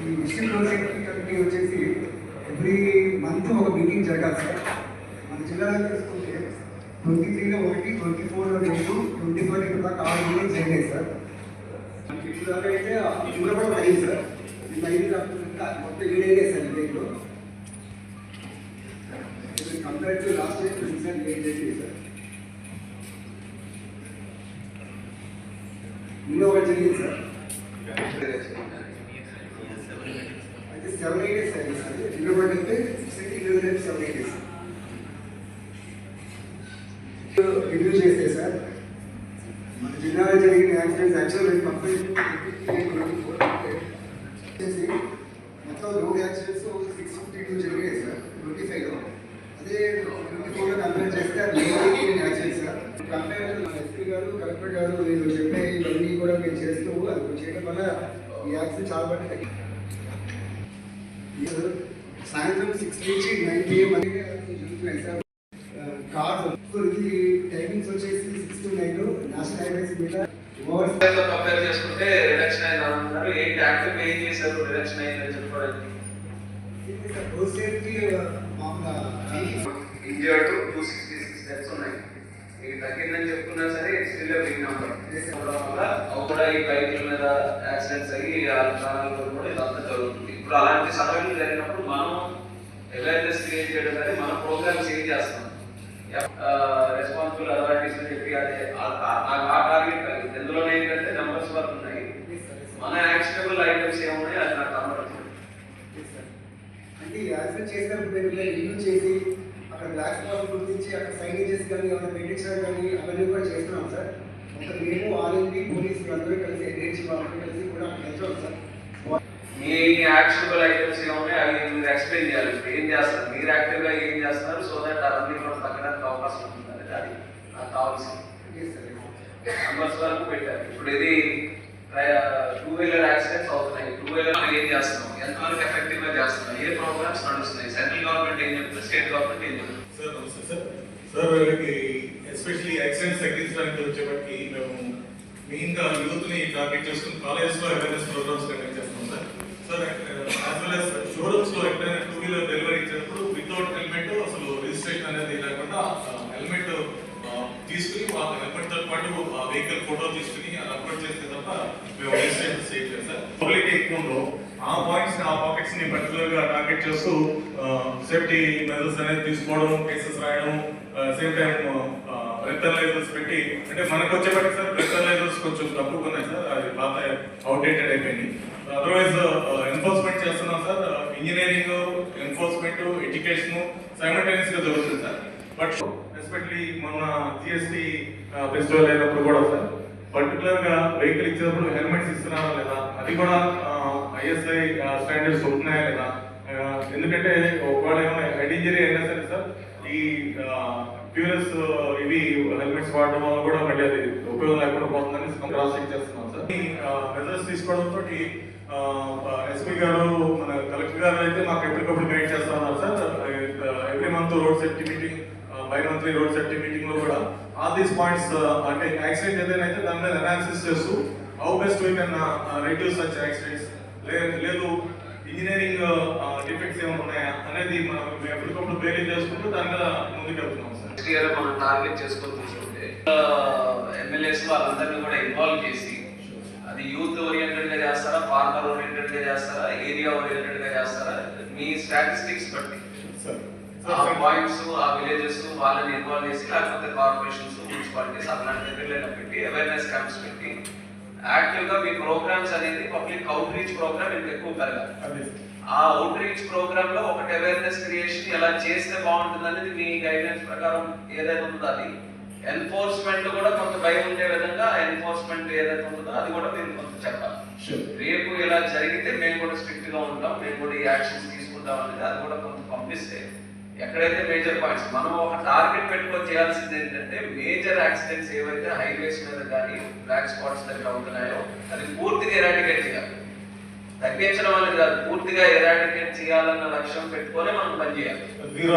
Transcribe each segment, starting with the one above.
ఈ district road safety committee వచ్చేసి every month ఒక మీటింగ్ జరగాలి సార్. మన జిల్లాలో తీసుకుంటే ట్వంటీ త్రీలో ఒకటి ట్వంటీ ఫోర్లో రెండు ట్వంటీ ఫోర్ ఇప్పుడు దాకా ఆరు మీటింగ్స్ జరిగాయి సార్. ఇప్పుడు దాకా అయితే ఇప్పుడు కూడా అయింది సార్. ఇది ఐదు కాకుండా మొత్తం ఏడు అయ్యాయి సార్ విలేజ్లో compare to last year recent ఏం చేసి సార్. ఇంకా ఒకటి జరిగింది సార్. సెవెన్ ఎయిట్ డేస్ అయింది సార్ ఇంటర్వ్యూట్ అయితే six interview seven eight days review చేస్తే సార్? మన జిల్లాలో జరిగిన యాక్సిడెంట్స్ యాక్చువల్ కంప్లీట్ చేసి మొత్తం road accidents six fifty two జరిగాయి సార్. ట్వంటీ ఫైవ్లో అదే ట్వంటీ ఫోర్లో కంప్లైంట్ చేస్తే అది యాక్సిడెంట్స్ సార్. కంప్లైంట్ మన ఎస్పీ గారు కలెక్టర్ గారు నేను చెప్పే ఇవన్నీ కూడా మేము చేస్తూ అది చేయడం వల్ల ఈ యాక్సిడెంట్ చాలా మటుకు తగ్గింది. సిక్స్ నుంచి నైన్ పిఎం అనేది జరుగుతున్నాయి సార్. కార్ ఇది టైమింగ్స్ వచ్చేసి six to nine national highways మీద. కంపేర్ చేసుకుంటే రిడక్షన్ అయింది అంటున్నారు. ఏంటి యాక్టివ్ ఏం చేశారు? రిడక్షన్ అయిందని చెప్పడానికి రోడ్ సేఫ్టీ మామూలుగా injured two sixty six deaths ఉన్నాయి. ఇది తగ్గిందని చెప్పుకున్నా సరే స్టిల్ బిగ్ నెంబర్ వల్ల కూడా ఈ బైకుల మీద యాక్సిడెంట్స్ అయ్యి ఆ ప్రాణాలు కూడా ఇదంతా జరుగుతుంది. ఇప్పుడు అలాంటి సమయంలో జరిగినప్పుడు మనం అవేర్నెస్ క్రియేట్ చేయడం కానీ మన ప్రోగ్రామ్స్ ఏం చేస్తాం రెస్పాన్సిబుల్ అథారిటీస్ అని చెప్పి అదే ఆ- టార్గెట్ కలిగింది ఇందులో ఏంటంటే నెంబర్స్ వరకు ఉన్నాయి. మన యాక్సిడబుల్ ఐటమ్స్ ఏమున్నాయి? అది నాకు కనబడుతుంది అంటే యాక్సిడెంట్ చేసినప్పుడు రివ్యూ చేసి అక్కడ బ్లాక్ స్పాట్ గుర్తించి అక్కడ సైనేజెస్ కానీ ఏమైనా పెట్టించడం కానీ అవన్నీ కూడా చేస్తున్నాం సార్ ఒక మేము ఆర్ఎంపీ పోలీసులు అందరూ కలిసి ఎన్హెచ్ వాళ్ళందరూ కలిసి కూడా అక్కడ వెళ్తున్నాం సార్ మీ ఎక్స్ప్లెయిన్ చేయాలి. ఏం చేస్తారు? మీరు యాక్టివ్గా ఏం చేస్తున్నారు? సో దట్ అవన్నీ కూడా తగ్గడానికి అవకాశం ఉంటుంది అది అది నాకు కావాల్సింది. నంబర్స్ వరకు పెట్టారు. ఇప్పుడు ఇది టూ వీలర్ యాక్సిడెంట్స్ అవుతున్నాయి. టూ వీలర్ ఏం చేస్తున్నాం? ఎంతవరకు ఎఫెక్టివ్గా చేస్తున్నాం? ఏ ప్రోగ్రామ్స్ నడుస్తున్నాయి? సెంట్రల్ గవర్నమెంట్ ఏం చెప్తుంది? స్టేట్ గవర్నమెంట్ ఏం చెప్తుంది? సార్ నమస్తే సార్ సార్ వీళ్ళకి ఎస్పెషల్లీ యాక్సిడెంట్స్ తగ్గించడానికి వచ్చేప్పటికి మేము మెయిన్గా యూత్ని టార్గెట్ చేసుకుని కాలేజెస్లో అవేర్నెస్ ప్రోగ్రామ్స్ కండక్ట్ చేస్తాం sir sir as well as షోరూమ్స్లో ఎక్కడైనా టూ వీలర్ డెలివరీ ఇచ్చినప్పుడు వితౌట్ హెల్మెట్ అసలు రిజిస్ట్రేషన్ అనేది లేకుండా హెల్మెట్ తీసుకుని వాళ్ళ హెల్మెట్తో పాటు ఆ వెహికల్ ఫోటో తీసుకుని అది అప్లోడ్ చేస్తే తప్ప మేము రిజిస్ట్రేషన్ చేయట్లేదు సార్ పబ్లిక్ ఎక్కువ ఆ పాయింట్స్ ఆ పాకెట్స్ని పర్టికులర్గా టార్గెట్ చేస్తూ సేఫ్టీ మెజర్స్ అనేది తీసుకోవడం కేసెస్ రాయడం సేమ్ టైం రెక్టలైజర్స్ పెట్టి అంటే మనకు వచ్చేప్పటికి సార్ రెక్టలైజర్స్ కొంచెం తక్కువ ఉన్నాయి సార్ అది పాత అవుట్డేటెడ్ అయిపోయింది. అదర్వైజ్ ఎన్ఫోర్స్మెంట్ uh, uh, చేస్తున్నాం సార్ ఇంజనీరింగ్ ఎన్ఫోర్స్మెంట్ ఎడ్యుకేషన్ సైమల్టేనియస్గా జరుగుతుంది సార్ బట్ ఎస్పెషలీ మొన్న జిఎస్టి ఫెస్టివల్ అయినప్పుడు కూడా సార్ పర్టికులర్గా వెహికల్ ఇచ్చినప్పుడు హెల్మెట్స్ ఇస్తున్నారా లేదా? అది కూడా uh, ఐఎస్ఐ స్టాండర్డ్స్ ఉంటున్నాయా లేదా? ఎందుకంటే ఒకవేళ ఏమైనా హెడ్ ఇంజరీ అయినా సరే సార్ ఈ ప్యూరస్ ఇవి హెల్మెట్స్ వాడడం వల్ల కూడా మళ్ళీ అది ఉపయోగం లేకుండా పోతుందని క్రాస్ చెక్ చేస్తున్నాం సార్ మెజర్స్ తీసుకోవడంతో ఎస్పీ గారు మన కలెక్టర్ గారు అయితే మాకు ఎప్పటికప్పుడు గైడ్ చేస్తా ఉన్నారు sir. Every month road safety meeting bimonthly road safety మీటింగ్లో కూడా ఆల్ దీస్ పాయింట్స్ అంటే యాక్సిడెంట్ ఏదైనా అయితే దాని మీద అనాలిసిస్ చేస్తూ how best we can reduce such accidents లేదు ఇంజనీరింగ్ డిఫెక్ట్స్ ఏమైనా ఉన్నాయా అనేది మనం ఎప్పటికప్పుడు బేరీ చేసుకుంటూ దాని మీద ముందుకెళ్తున్నాం సార్. మనం టార్గెట్ చేసుకొని చూసుకుంటే ఎమ్మెల్యేస్ వాళ్ళందరినీ కూడా ఇన్వాల్వ్ చేసి అది యూత్ ఓరియంటెడ్గా చేస్తారా ఫార్మర్ ఓరియంటెడ్గా చేస్తారా ఏరియా ఓరియంటెడ్గా చేస్తారా? మీ స్టాటిస్టిక్స్ బట్టి. ఆ పాయింట్స్ ఆ విలేజెస్ వాళ్ళని ఇన్వాల్వ్ చేసి లేకపోతే కార్పొరేషన్స్ మున్సిపాలిటీస్ అలాంటి దగ్గర పెట్టి అవేర్నెస్ క్యాంప్స్ పెట్టి యాక్టివ్గా మీ ప్రోగ్రామ్స్ అనేది పబ్లిక్ అవుట్ రీచ్ ప్రోగ్రామ్ ఇంకా ఎక్కువ పెరగాలి. ఆ అవుట్ రీచ్ ప్రోగ్రామ్లో ఒకటి అవేర్నెస్ క్రియేషన్ ఎలా చేస్తే బాగుంటుంది అనేది మీ గైడెన్స్ ప్రకారం ఏదైతే ఉందో అది ఎన్ఫోర్స్మెంట్ కూడా కొంత భయం ఉండే విధంగా ఎన్ఫోర్స్మెంట్ ఏదైతే ఉంటుందో అది కూడా మీరు కొంత చెప్పాలి. రేపు ఇలా జరిగితే మేము కూడా స్ట్రిక్ట్గా ఉంటాం మేము కూడా ఈ యాక్షన్స్ తీసుకుంటాం అనేది అది కూడా కొంత పంపిస్తే ఎక్కడైతే మేజర్ పాయింట్స్ మనం ఒక టార్గెట్ పెట్టుకొని చేయాల్సింది ఏంటంటే మేజర్ యాక్సిడెంట్స్ ఏవైతే హైవేస్ మీద కానీ బ్లాక్ స్పాట్స్ దగ్గర అవుతున్నాయో అది పూర్తిగా ఎరాడికేట్ చేయాలి. తగ్గించడం అనేది కాదు పూర్తిగా ఎరాడికేట్ చేయాలన్న లక్ష్యం పెట్టుకొని మనం పనిచేయాలి zero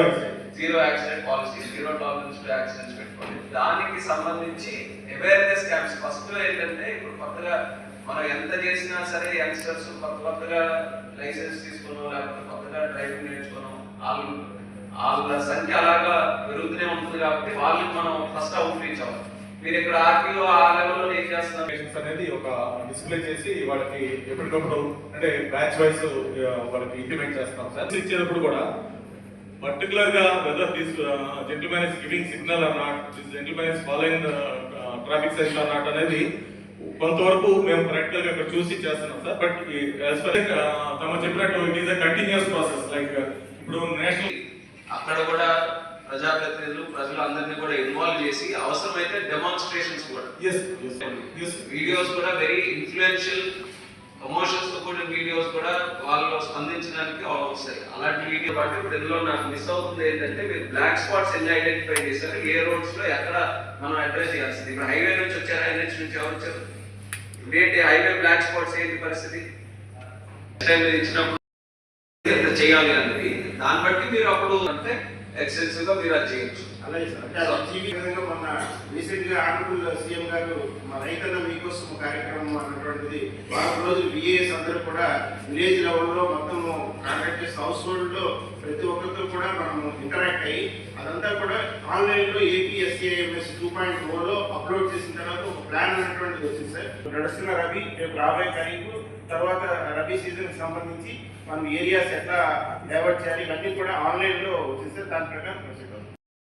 zero accident policy zero tolerance to accidents పెట్టుకోండి. దానికి సంబంధించి అవేర్నెస్ క్యాంప్స్ ఫస్ట్ ఏంటంటే ఇప్పుడు కొత్తగా మనం ఎంత చేసినా సరే యంగ్స్టర్స్ కొత్త కొత్తగా లైసెన్స్ తీసుకున్నాం లేకపోతే కొత్తగా డ్రైవింగ్ నేర్చుకున్నాం వాళ్ళు వాళ్ళ సంఖ్య అలాగా పెరుగుతూనే ఉంటుంది కాబట్టి వాళ్ళకి మనం ఫస్ట్ అవుట్ రీచ్ అవ్వాలి. మీరు ఇక్కడ ఆర్టీఓ ఆ లెవెల్లో ఏం చేస్తున్నారు? పేషెంట్స్ అనేది ఒక డిస్ప్లే చేసి వాళ్ళకి ఎప్పటికప్పుడు అంటే బ్యాచ్ వైస్ వాళ్ళకి ఇంప్లిమెంట్ చేస్తాం సార్. ఇచ్చేటప్పుడు కూడా పర్టికులర్గా whether this gentlemen is giving signal or not this gentlemen is following traffic signs or not అనేది కొంతవరకు మేము ప్రాక్టికల్గా ఇక్కడ చూసి చేస్తున్నాం సార్. బట్ యాజ్ ఫర్ తమ చెప్పినట్టు it is a continuous process like ఇప్పుడు నేషనల్ అక్కడ కూడా ప్రజాప్రతినిధులు ప్రజలు అందరినీ కూడా ఇన్వాల్వ్ చేసి అవసరమైతే డెమాన్స్ట్రేషన్స్ కూడా. వీడియోస్ కూడా వెరీ ఇన్ఫ్లుయెన్షియల్ ప్రమోషన్స్తో కూడిన వీడియోస్ కూడా వాళ్ళు స్పందించడానికి వస్తాయి అలాంటి వీడియో బట్టి ఇప్పుడు ఇందులో నాకు మిస్ అవుతుంది ఏంటంటే మీరు బ్లాక్ స్పాట్స్ ఎన్ని ఐడెంటిఫై చేశారు ఏ రోడ్స్లో ఎక్కడ మనం అడ్రస్ చేయాల్సింది? ఇప్పుడు హైవే నుంచి వచ్చారు ఎన్హెచ్ నుంచి ఎవరు వచ్చారు? ఏంటి హైవే బ్లాక్ స్పాట్స్ ఏంటి పరిస్థితి? ఇచ్చినప్పుడు ఎంత చేయాలి అనేది. దాన్ని బట్టి మీరు అప్పుడు అంటే ఎక్సెన్సివ్గా మీరు అది చేయొచ్చు. అలాగే సార్ అంటే అది టీవీ విధంగా మొన్న రీసెంట్గా ఆనరబుల్ సీఎం గారు మా రైతన్న మీకోసం కార్యక్రమం అన్నటువంటిది వారం రోజు విఏఎస్ అందరూ కూడా విలేజ్ లెవెల్లో మొత్తము కాంటాక్ట్ హౌస్ హోల్డ్లో ప్రతి ఒక్కరితో కూడా మనము ఇంటరాక్ట్ అయ్యి అదంతా కూడా ఆన్లైన్లో ఏపీఎస్ఏఎంఎస్ టూ పాయింట్లో అప్లోడ్ చేసిన తర్వాత ఒక ప్లాన్ అనేటువంటిది వచ్చింది సార్. నడుస్తున్న రవి రేపు రాబోయే ఖరీఫ్ తర్వాత రబీ సీజన్కి సంబంధించి మనం ఏరియాస్ ఎట్లా డైవర్ట్ చేయాలి ఇవన్నీ కూడా ఆన్లైన్లో లో వచ్చింది దాని ప్రకారం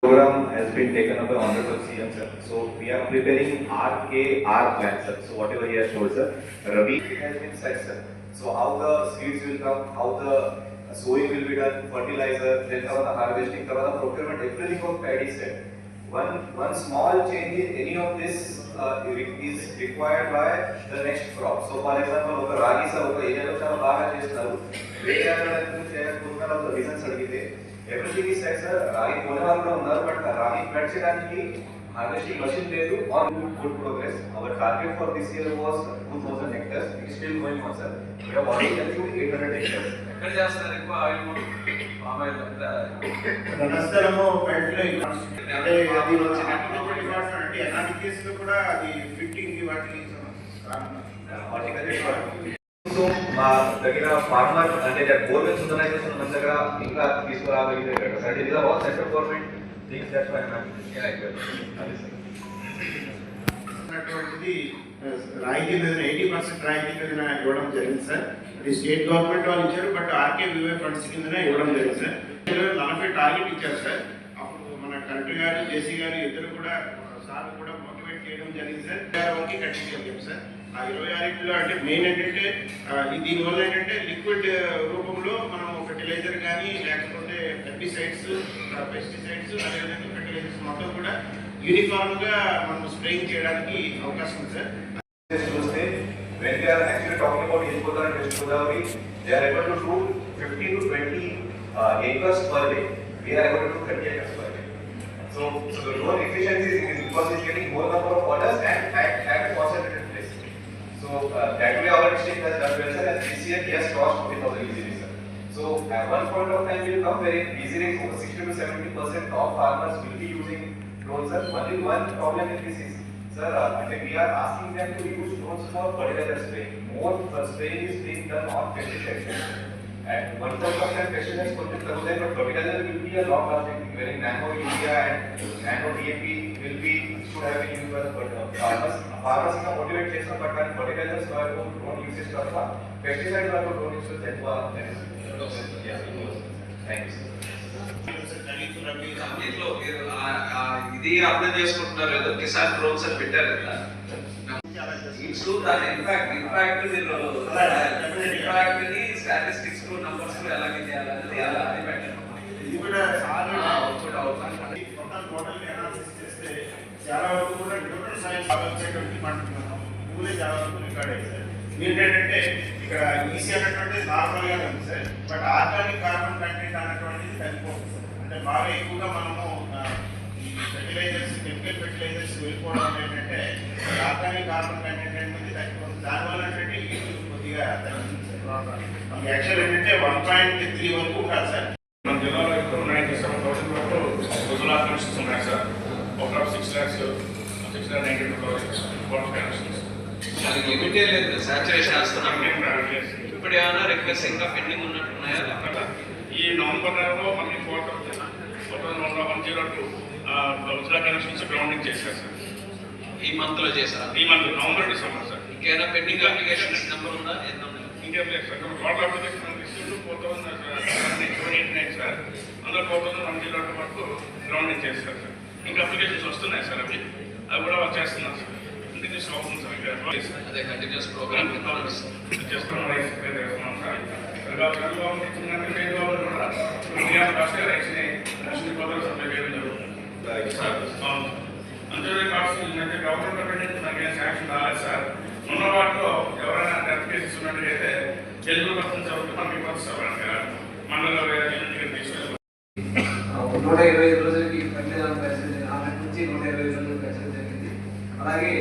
program has been taken up by Honorable CM sir. So we are preparing RKR plan sir. So whatever he has told sir, Ravi has been said sir. So how the seeds will come, how the sowing will be done, fertilizer, then the harvesting, the procurement, everything of paddy set. One, one small change in any of this uh, is required by the next crop. So for example, ragi sir, area of baga chestnaru. Area of the reasons. అడిగితే everything is set sir రాగి కొనే వాళ్ళు కూడా ఉన్నారు but రాగి cut చేయడానికి harvesting machine లేదు on good progress our target for this year was two thousand hectares it still going on sir we have already achieved eight hundred hectares ఎక్కడ చేస్తారు? ఎక్కువ ఆయిల్ పామ్ ఆయిల్ రణస్థలము బయటలో అంటే అది agriculture department అంటే ఎలాంటి కేసులు కూడా అది ఫిట్టింగ్ వాటికి సో మా దగ్గర ఫార్మర్ అంటే గవర్నమెంట్ సుందరైజేషన్ మన దగ్గర ఇంకా తీసుకురాగలిగితే సార్ ఇది all central government things that why అది రాయితీ మీద ఎయిటీ పర్సెంట్ రాయితీ మీద ఇవ్వడం జరిగింది సార్. అది స్టేట్ గవర్నమెంట్ వాళ్ళు ఇచ్చారు బట్ ఆర్కే వివై ఫండ్స్ కింద ఇవ్వడం జరిగింది సార్. నలభై టార్గెట్ ఇచ్చారు సార్. అప్పుడు మన కలెక్టర్ గారు జేసీ గారు ఇద్దరు కూడా సార్ కూడా మోటివేట్ చేయడం జరిగింది సార్. ఇరవై ఆరు వరకు సార్. ఆ ఇరవై ఆరింటిలో అంటే మెయిన్ ఏంటంటే ఆ, ఈ దీనివల్ల ఏంటంటే లిక్విడ్ రూపంలో మనం ఫెర్టిలైజర్ కానీ లేకపోతే పెస్టిసైడ్స్ పెస్టిసైడ్స్ అదేవిధంగా ఫెర్టిలైజర్స్ మొత్తం కూడా యూనిఫామ్గా మనం స్ప్రేయింగ్ చేయడానికి అవకాశం ఉంది సార్ Just చూస్తే when they are actually talking about East Godavari and West Godavari, they are able to do 15 to 20 uh, acres per day. We are able to do 30 acres per day. So, so the loan efficiency is increasing because it's getting more number of orders and at, So uh, that way our district has done well sir and this year he has crossed 40,000 easily. So at one point of time will come where easily over 60 to 70 percent of farmers will be using drones sir. Only one problem in this is Sir, uh, we are asking them to use drones for fertilizer spraying. More uh, spraying is being done on pesticides. And one point of time pesticides could be done, but fertilizer will be a long lasting thing, wherein nano urea and nano DAP will be, should have been used by the farmers. Farmers గా motivate చేస్తాం, but when fertilizers వరకు drone usage తప్ప pesticides వరకు drone usage ఎక్కువ ఇది అర్థం చేసుకుంటున్నారు ఏదో కిసాన్ డ్రోన్స్ అని పెట్టారు కదా. ఇట్స్ దాని ఇన్ఫాక్ట్ ఇన్ఫాక్ట్ మీరు ఇన్ఫాక్ట్ని స్టాటిస్టిక్స్ నంబర్స్కు ఎలాగే చేయాలనేది అలా ఇది కూడా సార్ అవుతుంది మొత్తం టోటల్ అనాలిసిస్ చేస్తే చాలా వరకు కూడా న్యూట్రల్ సైన్స్ వచ్చేటువంటి మనకు పూలే చాలా వరకు రికార్డ్ అయ్యింది సార్. ఏంటంటే ఇక్కడ ఈసీ అన్నటువంటి నార్మల్గా ఉంది sir. But organic carbon content అన్నటువంటిది తగ్గిపోతుంది సార్. అంటే బాగా ఎక్కువగా మనము ఫెర్టిలైజర్స్ కెమికల్ ఫెర్టిలైజర్స్ వెళ్ళిపోవడం ఏంటంటే ఆర్గానిక్ కార్బన్ కంటెంట్ అనేది తగ్గిపోతుంది దానివల్ల ఏంటంటే కొద్దిగా తగ్గింది సార్. యాక్చువల్ ఏంటంటే వన్ పాయింట్ త్రీ వరకు ఉండాలి సార్. మన జిల్లాలో ఇప్పుడు నైన్టీ సెవెన్ థౌసండ్ వరకు గుజరాత్ కనెక్షన్స్ ఉన్నాయి సార్. ఒక six lakhs six lakh ninety two thousand water దానికి లిమిట్ లేదు. సాచురేషన్ వేస్తున్నాం. ఇప్పుడు ఏమైనా రిక్వెస్ట్ ఇంకా పెండింగ్ ఉన్నట్టున్నాయా? అక్కడ ఈ నవంబర్ నెలలో మనకి four four thousand one zero two Ujjwala connections grounding చేశారు సార్ ఈ మంత్లో చేశారా? ఈ మంత్ నవంబర్ డిసెంబర్ సార్ ఇంకేమైనా పెండింగ్ అప్లికేషన్స్ నెంబర్ ఉందా? ఇంకేం లేదు sir total application seven eight nine sir అందులో four thousand one zero two వరకు గ్రౌండింగ్ చేస్తారు సార్ ఇంకా అప్లికేషన్స్ వస్తున్నాయి సార్ అవి. అవి కూడా వాళ్ళు చేస్తున్నారు సార్. కంటిన్యూస్ అవుతుంది సార్ ఇంకా అదే కంటిన్యూస్ ప్రోగ్రామ్ చేస్తున్నాం చేస్తున్నాం సార్. జరుగుతుంది. సార్ అవును. అంతే కాస్ట్ అంటే గవర్నమెంట్ అక్కడ మనకి శాంక్షన్ రాలేదు సార్. ఉన్న వాటిలో ఎవరైనా డెత్ కేసెస్ ఉన్నట్టయితే తెలుగు మనకి నూట ఇరవై ఐదు రోజులకి కన్యాదానం పెంచడం ఆమె నుంచి నూట ఇరవై ఐదు రోజులు పెంచడం జరిగింది అలాగే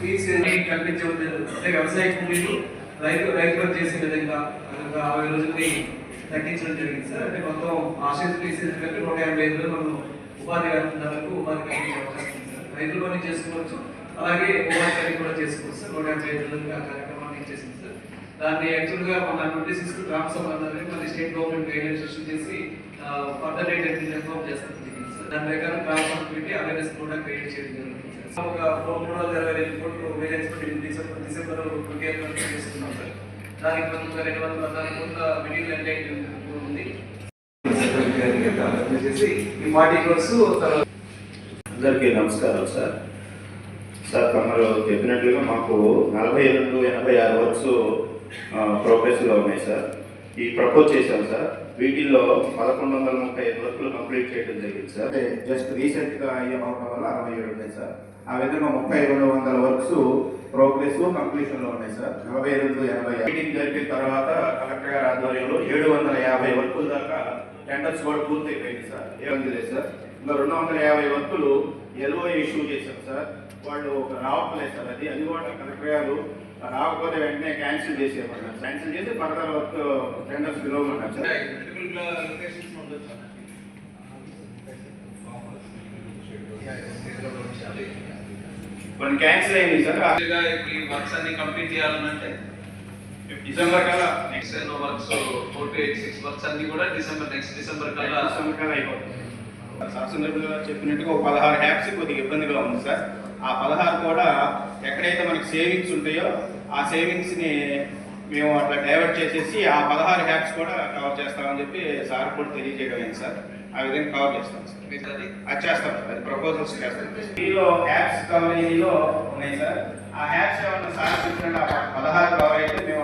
ఫీజు కల్పించే అంటే వ్యవసాయ కూలీలు రైతు రైతులకు చేసే విధంగా అరవై రోజుల్ని తగ్గించడం జరిగింది సార్. అంటే మొత్తం ఆశీస్ ఫీజు కంటే నూట యాభై ఐదు మనం ఉపాధి వేతనాలకు ఉపాధి కల్పించే అవకాశం ఉంది సార్. రైతులు పని చేసుకోవచ్చు. అలాగే ఉపాధి కూడా చేసుకోవచ్చు సార్. నూట యాభై ఐదు రోజులు ఆ కార్యక్రమాన్ని ఇచ్చేసింది సార్. దాన్ని యాక్చువల్గా మన ట్వంటీ సిక్స్ గ్రామ సభ అన్నది మళ్ళీ స్టేట్ గవర్నమెంట్ గైడెన్స్ ఇష్యూ చేసి ఫర్దర్ డేట్ అయితే ఇన్ఫార్మ్ చేస్తాం సార్. దాని ప్రకారం గ్రామ సభ పెట్టి అవేర్నెస్ కూడా క్రియేట్ చేయడం జరుగుతుంది. మూడు వందల ఇరవై రెండు కోట్లు వేరియన్స్ డిసెంబర్ డిసెంబర్ చేస్తున్నాం సార్. దానికి మనం రెండు వందల పద్నాలుగు కోట్ల ఉంది. ఈ అందరికీ నమస్కారం సార్. సార్ తమరు చెప్పినట్లుగా మాకు నలభై రెండు ఎనభై ఆరు వర్క్స్ ప్రోగ్రెస్లో ఉన్నాయి సార్. ఈ ప్రపోజ్ చేశాం సార్. వీటిల్లో పదకొండు వందల ముప్పై ఐదు వర్క్లు కంప్లీట్ చేయడం జరిగింది సార్. జస్ట్ రీసెంట్గా అయ్యే అవడం వల్ల అరవై ఏడు ఉన్నాయి సార్. ఆ విధంగా ముప్పై రెండు వందల వర్క్స్ ప్రోగ్రెస్ కంప్లీషన్లో ఉన్నాయి సార్. నలభై రెండు ఎనభై మీటింగ్ జరిపిన తర్వాత కలెక్టర్ గారి ఆధ్వర్యంలో ఏడు వందల యాభై వర్కుల దాకా టెండర్స్ కూడా పూర్తయిపోయింది సార్. ఏమంది లేదు సార్. ఇంకా రెండు వందల యాభై వర్కులు ఎల్ఓ ఇష్యూ చేశాం సార్. వాళ్ళు ఒక రావట్లేదు సార్. అది అది కూడా కలెక్టర్ గారు రాకపోతే వెంటనే క్యాన్సిల్ చేసేయమన్నారు క్యాన్సిల్ చేసి ఫర్దర్ వర్క్ టెండర్స్ పిలవమన్నారు కొన్ని క్యాన్సిల్ అయింది సార్. ఈ వర్క్స్ అన్ని కంప్లీట్ చేయాలంటే డిసెంబర్ కల్లా. నెక్స్ట్ ఎన్నో works four to eight six works అన్ని కూడా డిసెంబర్ నెక్స్ట్ డిసెంబర్ కల్లా. డిసెంబర్ కల్లా అయిపోతుంది శాసనసభ్యులు చెప్పినట్టుగా ఒక పదహారు హ్యాప్స్ కొద్దిగా ఇబ్బందిగా ఉంది సార్. ఆ పదహారు కూడా ఎక్కడైతే మనకి సేవింగ్స్ ఉంటాయో ఆ సేవింగ్స్ని మేము అట్లా డైవర్ట్ చేసేసి ఆ పదహారు హ్యాప్స్ కూడా కవర్ చేస్తామని చెప్పి సార్ కూడా తెలియజేయడం అయింది సార్. ఆ విధంగా కవర్ చేస్తాం సార్. అది చేస్తాం సార్. అది ప్రపోజల్స్ చేస్తాం. దీనిలో హ్యాప్స్ కవరేజీలో ఉన్నాయి సార్. ఆ హ్యాప్స్ ఏమన్నా సార్ చెప్పినట్టు ఆ పదహారు కవర్ అయితే మేము